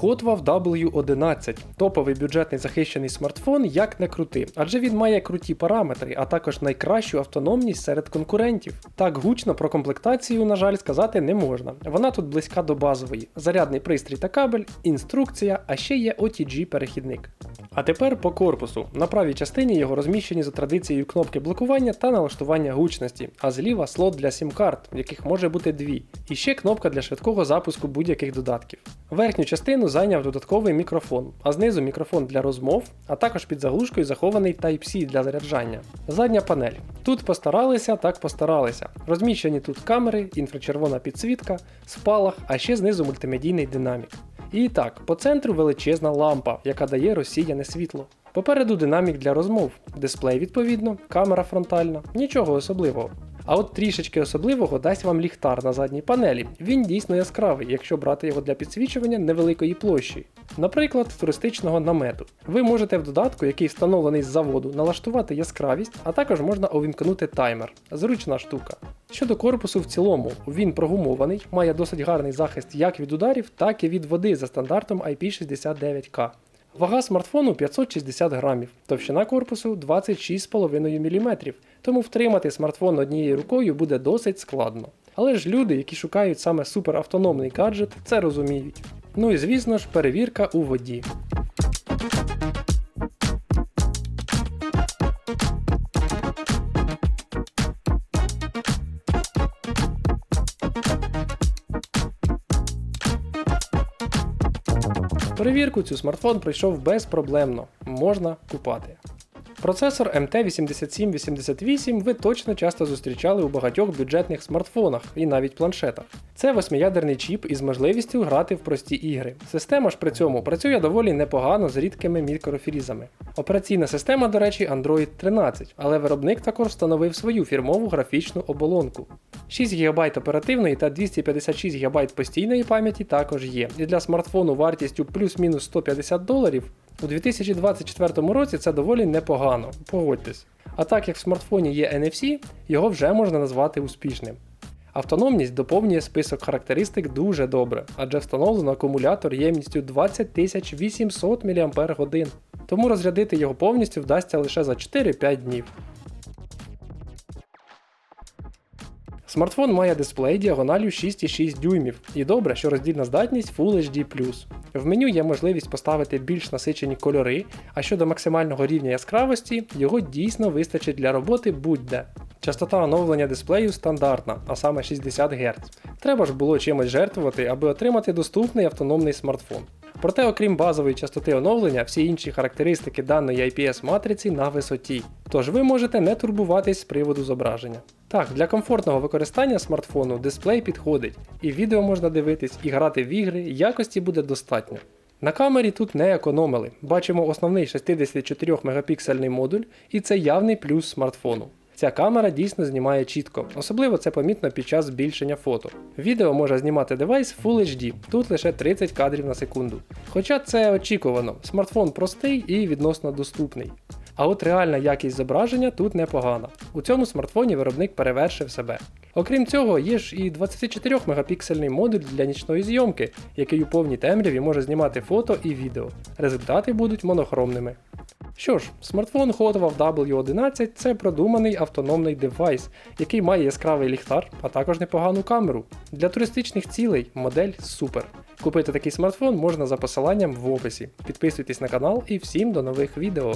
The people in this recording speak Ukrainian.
Hotwav W11 топовий бюджетний захищений смартфон, як не крути, адже він має круті параметри, а також найкращу автономність серед конкурентів. Так гучно про комплектацію, на жаль, сказати не можна. Вона тут близька до базової: зарядний пристрій та кабель, інструкція, а ще є OTG перехідник. А тепер по корпусу. На правій частині його розміщені за традицією кнопки блокування та налаштування гучності, а зліва слот для сім-карт, в яких може бути дві, і ще кнопка для швидкого запуску будь-яких додатків. Верхню частину зайняв додатковий мікрофон, а знизу мікрофон для розмов, а також під заглушкою захований Type-C для заряджання. Задня панель. Тут постаралися, так постаралися. Розміщені тут камери, інфрачервона підсвітка, спалах, а ще знизу мультимедійний динамік. І так, по центру величезна лампа, яка дає розсіяне світло. Попереду динамік для розмов, дисплей відповідно, камера фронтальна, нічого особливого. А от трішечки особливого дасть вам ліхтар на задній панелі. Він дійсно яскравий, якщо брати його для підсвічування невеликої площі. Наприклад, туристичного намету. Ви можете в додатку, який встановлений з заводу, налаштувати яскравість, а також можна увімкнути таймер. Зручна штука. Щодо корпусу в цілому, він прогумований, має досить гарний захист як від ударів, так і від води за стандартом IP69K. Вага смартфону 560 грамів, товщина корпусу 26,5 мм, тому втримати смартфон однією рукою буде досить складно. Але ж люди, які шукають саме суперавтономний гаджет, це розуміють. Ну і звісно ж, перевірка у воді. Перевірку цю смартфон пройшов безпроблемно, можна купати. Процесор MT8788 ви точно часто зустрічали у багатьох бюджетних смартфонах і навіть планшетах. Це восьмиядерний чіп із можливістю грати в прості ігри. Система ж при цьому працює доволі непогано з рідкими мікрофрізами. Операційна система, до речі, Android 13, але виробник також встановив свою фірмову графічну оболонку. 6 ГБ оперативної та 256 ГБ постійної пам'яті також є. І для смартфону вартістю плюс-мінус 150 доларів у 2024 році це доволі непогано, погодьтесь. А так як в смартфоні є NFC, його вже можна назвати успішним. Автономність доповнює список характеристик дуже добре, адже встановлено акумулятор ємністю 20800 мАч, тому розрядити його повністю вдасться лише за 4-5 днів. Смартфон має дисплей діагоналю 6,6 дюймів, і добре, що роздільна здатність Full HD. В меню є можливість поставити більш насичені кольори, а щодо максимального рівня яскравості, його дійсно вистачить для роботи будь-де. Частота оновлення дисплею стандартна, а саме 60 Гц. Треба ж було чимось жертвувати, аби отримати доступний автономний смартфон. Проте, окрім базової частоти оновлення, всі інші характеристики даної IPS-матриці на висоті, тож ви можете не турбуватись з приводу зображення. Так, для комфортного використання смартфону дисплей підходить, і відео можна дивитись, і грати в ігри, якості буде достатньо. На камері тут не економили. Бачимо основний 64 мегапіксельний модуль, і це явний плюс смартфону. Ця камера дійсно знімає чітко, особливо це помітно під час збільшення фото. Відео може знімати девайс Full HD, тут лише 30 кадрів на секунду. Хоча це очікувано, смартфон простий і відносно доступний. А от реальна якість зображення тут непогана. У цьому смартфоні виробник перевершив себе. Окрім цього, є ж і 24 мегапіксельний модуль для нічної зйомки, який у повній темряві може знімати фото і відео. Результати будуть монохромними. Що ж, смартфон Hotwav W11 це продуманий автономний девайс, який має яскравий ліхтар, а також непогану камеру. Для туристичних цілей модель супер. Купити такий смартфон можна за посиланням в описі. Підписуйтесь на канал і всім до нових відео.